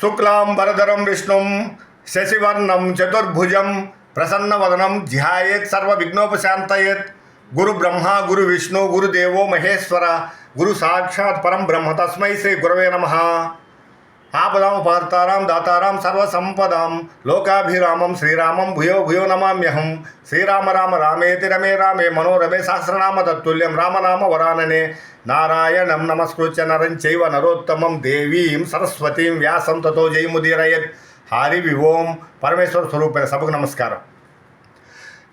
శుక్లాం వరదరం విష్ణుం శశివర్ణం చతుర్భుజం ప్రసన్నవదనం ధ్యాయేత్ సర్వ విఘ్నోపశాంతయేత్ గురు బ్రహ్మ గురు విష్ణు గురుదేవో మహేశ్వర గురు సాక్షాత్ పరం బ్రహ్మ తస్మై శ్రీ గురవే నమ. ఆపదాం పార్తారాం దాతారాం సర్వసంపదాం. లోకాభిరామం శ్రీరామం భూయో భూయో నమామ్యహం. శ్రీరామ రామ రామేతి రమే రామే మనోరమే సహస్రనామ తత్తుల్యం రామనామ వరాననే. నారాయణం నమస్కృత్య నరం చైవ నరోత్తమం దేవీం సరస్వతీం వ్యాసం తతో జయముదీరయత్ హరి ఓం పరమేశ్వర స్వరూపేణ సభకు నమస్కారం.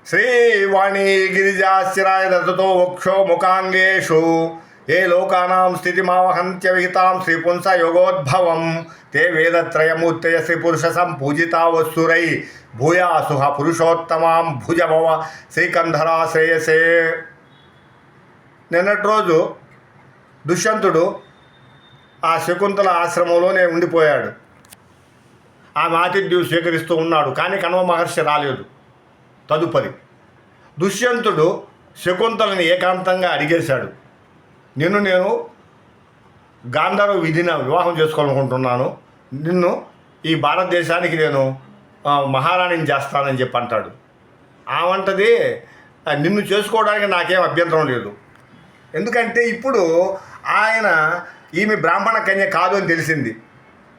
శ్రీవాణి గిరిజాశిరాయ దత్తతో వక్షో ముఖాంగేషు ఏ లోకానాం స్థితిమావహంత్య విహితాం శ్రీపుంస యోగోద్భవం తే వేదత్రయమూర్తయ శ్రీపురుష సంపూజితా వస్తురై భూయాసుహ పురుషోత్తమాం భుజభవ శ్రీకంధరా శ్రేయసే నిన్నటి రోజు దుష్యంతుడు ఆ శకుంతల ఆశ్రమంలోనే ఉండిపోయాడు. ఆమె ఆతిథ్యం స్వీకరిస్తూ ఉన్నాడు కానీ కణవ మహర్షి రాలేదు. తదుపరి దుష్యంతుడు శకుంతలని ఏకాంతంగా అడిగేశాడు. నిన్ను నేను గాంధర్వ విధిన వివాహం చేసుకోవాలనుకుంటున్నాను. నిన్ను ఈ భారతదేశానికి నేను మహారాణిని చేస్తానని చెప్పి అంటాడు. ఆమంటది నిన్ను చేసుకోవడానికి నాకేం అభ్యంతరం లేదు. ఎందుకంటే ఇప్పుడు ఆయన ఈమె బ్రాహ్మణ కన్య కాదు అని తెలిసింది.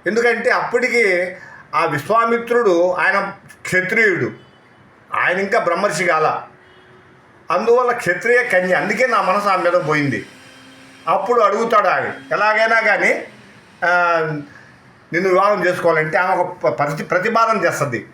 ఎందుకంటే అప్పటికి ఆ విశ్వామిత్రుడు ఆయన క్షత్రియుడు. ఆయన ఇంకా బ్రహ్మర్షి కాల. అందువల్ల క్షత్రియ కన్య అందుకే నా మనసు ఆమె మీద పోయింది. అప్పుడు అడుగుతాడు ఆమె ఎలాగైనా కానీ నిన్ను వివాహం చేసుకోవాలంటే ఆమె ఒక ప- ప్రతి ప్రతిపాదన చేస్తుంది.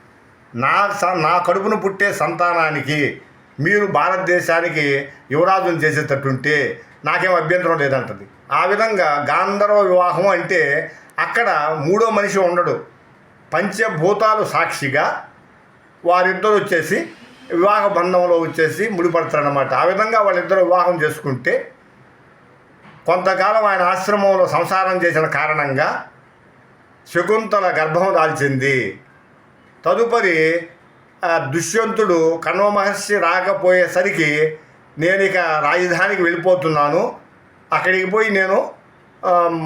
నా స- నా కడుపును పుట్టే సంతానానికి మీరు భారతదేశానికి యువరాజును చేసేటట్టుంటే నాకేం అభ్యంతరం లేదంటది. ఆ విధంగా గాంధర్వ వివాహం అంటే అక్కడ మూడో మనిషి ఉండడు. పంచభూతాలు సాక్షిగా వారిద్దరు వచ్చేసి వివాహ బంధంలో వచ్చేసి ముడిపడతారన్నమాట. ఆ విధంగా వాళ్ళిద్దరు వివాహం చేసుకుంటే కొంతకాలం ఆయన ఆశ్రమంలో సంసారం చేసిన కారణంగా శకుంతల గర్భం దాల్చింది. తదుపరి దుష్యంతుడు కణవ మహర్షి రాకపోయేసరికి నేను ఇక రాజధానికి వెళ్ళిపోతున్నాను. అక్కడికి పోయి నేను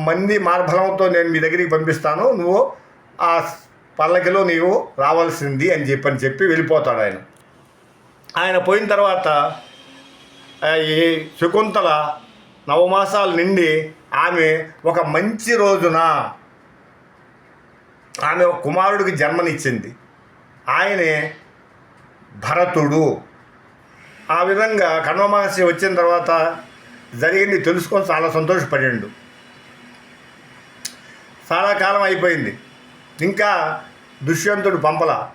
మంది మార్బలంతో నేను మీ దగ్గరికి పంపిస్తాను. నువ్వు ఆ పల్లకిలో నీవు రావాల్సింది అని చెప్పని చెప్పి వెళ్ళిపోతాడు ఆయన. ఆయన పోయిన తర్వాత ఈ శకుంతల నవమాసాలు నిండి ఆమె ఒక మంచి రోజున ఆమె ఒక కుమారుడికి జన్మనిచ్చింది. ఆయనే భరతుడు. ఆ విధంగా కణవ వచ్చిన తర్వాత జరిగింది తెలుసుకొని చాలా సంతోషపడిండు. చాలా కాలం అయిపోయింది. ఇంకా దుష్యంతుడు పంపల.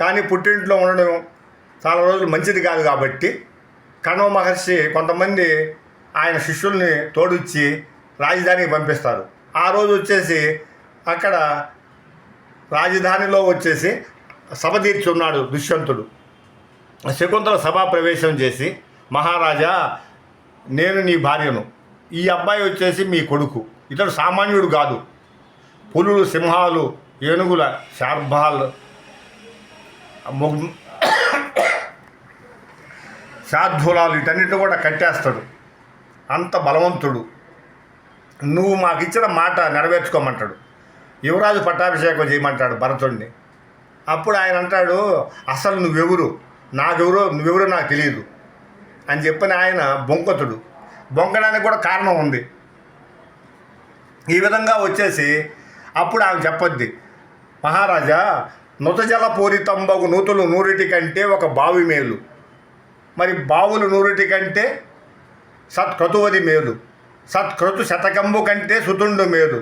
కానీ పుట్టింట్లో ఉండడం చాలా రోజులు మంచిది కాదు కాబట్టి కణవ మహర్షి కొంతమంది ఆయన శిష్యుల్ని తోడిచ్చి రాజధానికి పంపిస్తారు. ఆ రోజు వచ్చేసి అక్కడ రాజధానిలో వచ్చేసి సభ తీర్చున్నాడు దుష్యంతుడు. శకుంతల సభా ప్రవేశం చేసి మహారాజా నేను నీ భార్యను. ఈ అబ్బాయి వచ్చేసి మీ కొడుకు. ఇతడు సామాన్యుడు కాదు. పులులు సింహాలు ఏనుగుల శార్భాలు శార్ధూలాలు వీటన్నిటిని కూడా కట్టేస్తాడు. అంత బలవంతుడు. నువ్వు మాకు ఇచ్చిన మాట నెరవేర్చుకోమంటాడు. యువరాజు పట్టాభిషేకం చేయమంటాడు భరతుడిని అప్పుడు ఆయన అంటాడు అసలు నువ్వెవరు? నాకెవరో నువ్వెవరో నాకు తెలియదు. అని చెప్పిన ఆయన బొంకతుడు. బొంకడానికి కూడా కారణం ఉంది. ఈ విధంగా వచ్చేసి అప్పుడు ఆమె చెప్పొద్ది మహారాజా నుతజల పూరితంబగు నూతులు నూరిటి కంటే ఒక బావి మేలు. మరి బావులు నూరిటి కంటే సత్క్రతువది మేలు. సత్క్రతు శతకంబు కంటే సుతుండు మేలు.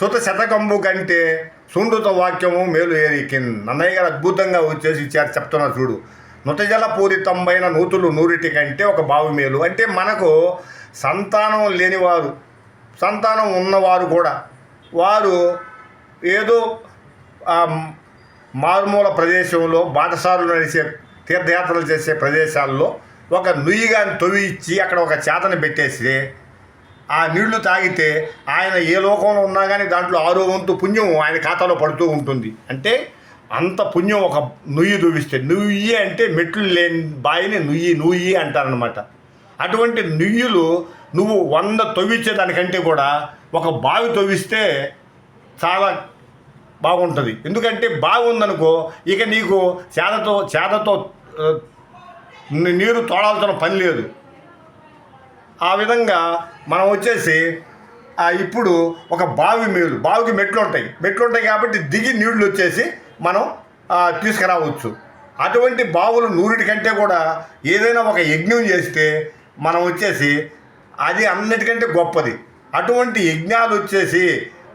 సుత శతకంబు కంటే సుండుత వాక్యము మేలు ఏరికిన్ నన్నయ్య గారు అద్భుతంగా వచ్చేసి ఇచ్చారు చెప్తున్నా చూడు. నుతజల పూరితంబైన నూతులు నూరిటి కంటే ఒక బావి మేలు. అంటే మనకు సంతానం లేనివారు సంతానం ఉన్నవారు కూడా వారు ఏదో మారుమూల ప్రదేశంలో బాటసారులు నడిచే తీర్థయాత్రలు చేసే ప్రదేశాల్లో ఒక నుయ్యిగా తొవి ఇచ్చి అక్కడ ఒక చేతను పెట్టేసి ఆ నీళ్ళు తాగితే ఆయన ఏ లోకంలో ఉన్నా కానీ దాంట్లో ఆరో వంతు పుణ్యం ఆయన ఖాతాలో పడుతూ ఉంటుంది. అంటే అంత పుణ్యం ఒక నుయ్యి దూవిస్తే నుయ్యి అంటే మెట్లు లేని బాయిని నుయ్యి నుయ్యి అంటారనమాట అటువంటి నుయ్యులు నువ్వు వంద తవ్వించేదానికంటే కూడా ఒక బావి తవ్విస్తే చాలా బాగుంటుంది. ఎందుకంటే బాగుందనుకో ఇక నీకు చేతతో చేతతో నీరు తోడాల్సిన పని లేదు. ఆ విధంగా మనం వచ్చేసి ఇప్పుడు ఒక బావి మేలు బావికి మెట్లు ఉంటాయి మెట్లు ఉంటాయి కాబట్టి దిగి నీళ్ళు వచ్చేసి మనం తీసుకురావచ్చు. అటువంటి బావులు నూరిటి కంటే కూడా ఏదైనా ఒక యజ్ఞం చేస్తే మనం వచ్చేసి అది అన్నిటికంటే గొప్పది. అటువంటి యజ్ఞాలు వచ్చేసి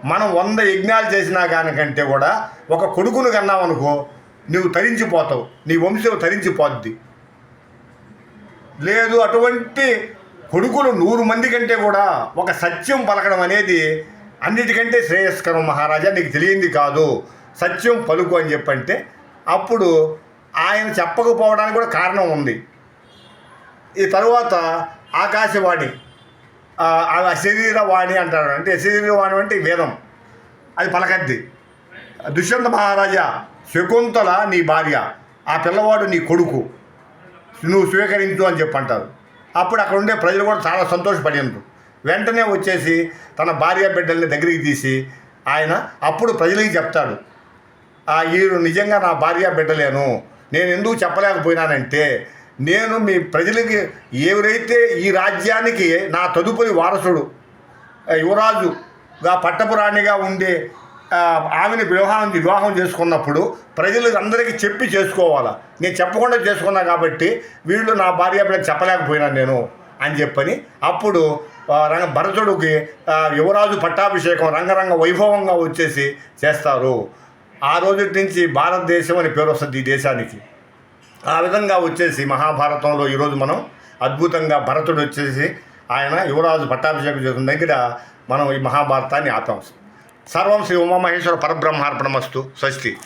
మనం వంద యజ్ఞాలు చేసినా కానికంటే కూడా ఒక కొడుకును కన్నావనుకో నువ్వు తరించిపోతావు. నీ వంశం తరించిపోద్ది. లేదు అటువంటి కొడుకులు నూరు మంది కంటే కూడా ఒక సత్యం పలకడం అనేది అన్నిటికంటే శ్రేయస్కరం మహారాజా నీకు తెలియంది కాదు. సత్యం పలుకు అని చెప్పంటే అప్పుడు ఆయన చెప్పకపోవడానికి కూడా కారణం ఉంది. ఈ తరువాత ఆకాశవాణి అలా ఆ శరీరవాణి అంటారు. అంటే శరీరవాణి అంటే వేదం. అది పలకద్ది. దుష్యంత మహారాజా శకుంతల నీ భార్య ఆ పిల్లవాడు నీ కొడుకు. నువ్వు స్వీకరించు అని చెప్పి అంటారు అప్పుడు అక్కడ ఉండే ప్రజలు కూడా చాలా సంతోషపడినారు. వెంటనే వచ్చేసి తన భార్య బిడ్డల్ని దగ్గరికి తీసి ఆయన అప్పుడు ప్రజలకి చెప్తాడు. ఆ నిజంగా నా భార్య బిడ్డలేను. నేను ఎందుకు చెప్పలేకపోయినానంటే నేను మీ ప్రజలకి ఎవరైతే ఈ రాజ్యానికి నా తదుపరి వారసుడు యువరాజుగా పట్టపురాణిగా ఉండే ఆమెని ఆమెను వివాహం వివాహం చేసుకున్నప్పుడు ప్రజలు అందరికీ చెప్పి చేసుకోవాలా? నేను చెప్పకుండా చేసుకున్నా కాబట్టి వీళ్ళు నా భార్య బిడ్డకు చెప్పలేకపోయినా నేను అని చెప్పని అప్పుడు రంగ భరతుడికి యువరాజు పట్టాభిషేకం రంగరంగ వైభవంగా వచ్చేసి చేస్తారు. ఆ రోజు నుంచి భారతదేశం అని పేరు వస్తుంది ఈ దేశానికి. ఆ విధంగా వచ్చేసి మహాభారతంలో ఈరోజు మనం అద్భుతంగా భరతుడు వచ్చేసి ఆయన యువరాజు పట్టాభిషేకం చేసిన దగ్గర మనం ఈ మహాభారతాన్ని ఆపాం. సర్వం శ్రీ ఉమామహేశ్వర పరబ్రహ్మార్పణమస్తు. స్వస్తి.